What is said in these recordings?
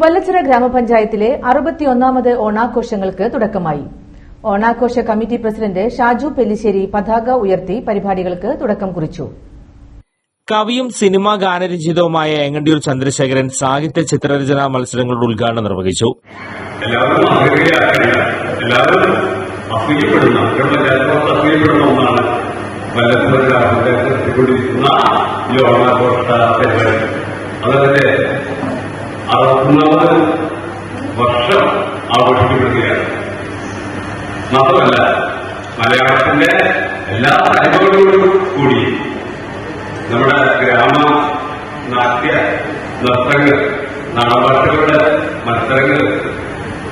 വല്ലച്ചിറ ഗ്രാമപഞ്ചായത്തിലെ അറുപത്തിയൊന്നാമത് ഓണാഘോഷങ്ങൾക്ക് തുടക്കമായി. ഓണാഘോഷ കമ്മിറ്റി പ്രസിഡന്റ് ഷാജു പെല്ലിശ്ശേരി പതാക ഉയർത്തി പരിപാടികൾക്ക് തുടക്കം കുറിച്ചു. കവിയും സിനിമാ ഗാനരചിതവുമായ എങ്ങണ്ടിയൂർ ചന്ദ്രശേഖരൻ സാഹിത്യ ചിത്രരചനാ മത്സരങ്ങളുടെ ഉദ്ഘാടനം നിർവഹിച്ചു. എല്ലാവരും എല്ലാവരും അസൂയപ്പെടുന്ന ബ്രഹ്മചാരികളോട് അസൂയപ്പെടുന്ന ഒന്നാണ് വല്ലഭ രാജ്യത്തെ നടത്തിക്കൊണ്ടിരിക്കുന്ന ഈ ഓണാഘോഷ പരിപാടി. അതതിന്റെ അറുപത്തൊന്നാമത് വർഷം ആഘോഷിക്കപ്പെടുകയാണ് മാത്രമല്ല മലയാളത്തിന്റെ എല്ലാ തലമുറകളോടും കൂടി നമ്മുടെ ഗ്രാമ നാട്യ നൃത്തങ്ങൾ നാടഭാഷകളുടെ മത്സരങ്ങൾ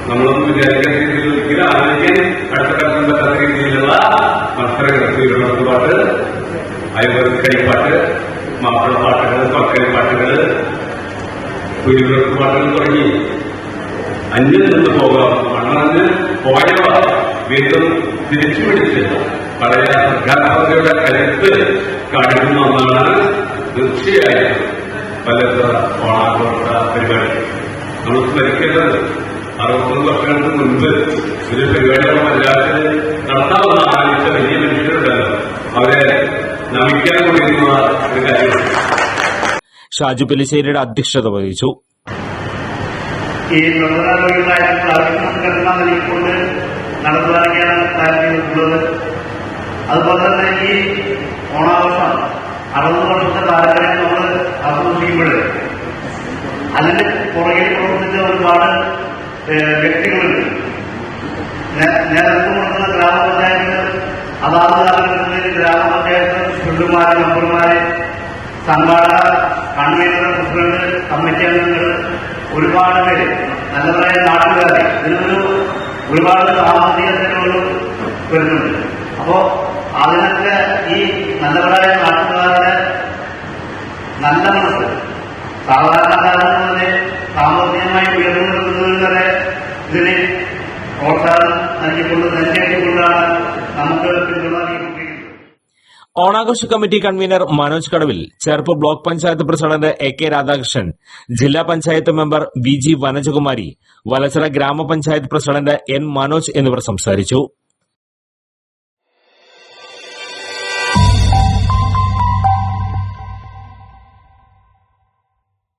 നമ്മളൊന്നും വിചാരിക്കുന്ന രീതിയിൽ ഒരിക്കലും ആലോചിക്കാൻ അടുത്ത കാലത്തും പറ്റാത്ത രീതിയിലുള്ള മത്സരങ്ങൾ. വീടുപാട്ട് അയൽവർക്ക് കളിപ്പാട്ട് പാട്ടുകൾ തുടങ്ങി അന്യം നിന്ന് പോകാം മണ്ണറിഞ്ഞ് പോയവ വീണ്ടും തിരിച്ചു പിടിച്ച് പഴയ അധ്യാപകരുടെ കരുത്ത് കാണിക്കുന്ന ഒന്നാണ് തീർച്ചയായും പലത്ര ഓണാഘോഷ പരിപാടി നമ്മൾ സ്മരിക്കേണ്ടത് അറുപത്തൊന്ന് വർഷങ്ങൾക്ക് മുൻപ് ഒരു പരിപാടികൾ മലയാളത്തിൽ നടത്താവുന്ന ആലോചിച്ച വലിയ മനുഷ്യരുണ്ടല്ലോ അവരെ നമിക്കാൻ കൊണ്ടിരുന്ന ഒരു കാര്യമാണ് ഷാജു പെലിശ്ശേരിയുടെ അധ്യക്ഷത വഹിച്ചു. അതുപോലെ തന്നെ ഈ ഓണാഘോഷം അറുപത് വർഷത്തെ പാരമ്പര്യം നമ്മൾ ആഘോഷിക്കുമ്പോൾ അതിന് പുറകിൽ പ്രവർത്തിച്ച ഒരുപാട് വ്യക്തികളുണ്ട്. നേതൃത്വം കൊടുക്കുന്ന ഗ്രാമപഞ്ചായത്ത് അതാത് കാലഘട്ടത്തിൽ ഗ്രാമപഞ്ചായത്ത് ഫുഡുമാരെ മെമ്പർമാര് സംഘാടക കൺവീനർ പ്രസിഡന്റ് കമ്മിറ്റി അംഗങ്ങൾ ഒരുപാട് പേര് നല്ലതായ നാട്ടുകാരെ ഇതിനൊരു ഒരുപാട് സാമ്പത്തിക ചെലവുകൾ വരുന്നുണ്ട്. അപ്പോ അതിനൊക്കെ ഈ നല്ലവരായ നാട്ടുകാരുടെ നല്ല മനസ്സ് സാധാരണക്കാരന് തന്നെ സാമ്പത്തികമായി ഉയർന്നു നിൽക്കുന്നതിന് വരെ ഇതിന് പ്രോത്സാഹനം നൽകിക്കൊണ്ട് നെഞ്ചേറ്റിക്കൊണ്ടാണ് നമുക്ക് പിന്തുണ ഓണാഘോഷ committee convener Manoj Kadavil Cherpu block panchayat president A K Radhakrishnan ജില്ലാ panchayat member V G Vanajakumari Valachira grama panchayat president N Manoj എന്നിവർ സംസാരിച്ചു.